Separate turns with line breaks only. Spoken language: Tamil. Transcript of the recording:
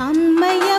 அம்மையே